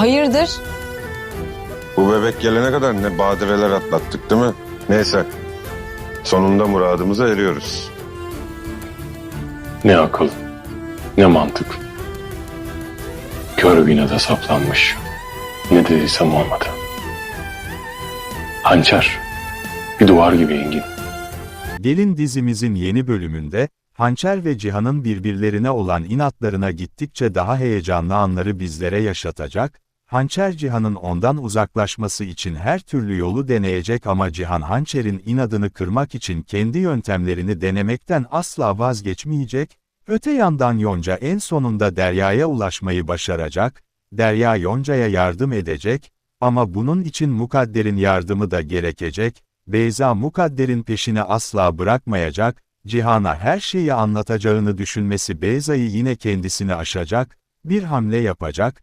Hayırdır? Bu bebek gelene kadar ne badireler atlattık değil mi? Neyse. Sonunda muradımıza eriyoruz. Ne akıl, ne mantık. Kör binada saplanmış. Ne dediysem olmadı. Hançer, bir duvar gibi Engin. Gelin dizimizin yeni bölümünde, Hançer ve Cihan'ın birbirlerine olan inatlarına gittikçe daha heyecanlı anları bizlere yaşatacak, Hançer Cihan'ın ondan uzaklaşması için her türlü yolu deneyecek ama Cihan Hançer'in inadını kırmak için kendi yöntemlerini denemekten asla vazgeçmeyecek, öte yandan Yonca en sonunda Derya'ya ulaşmayı başaracak, Derya Yonca'ya yardım edecek, ama bunun için Mukadder'in yardımı da gerekecek, Beyza Mukadder'in peşini asla bırakmayacak, Cihan'a her şeyi anlatacağını düşünmesi Beyza'yı yine kendisini aşacak, bir hamle yapacak,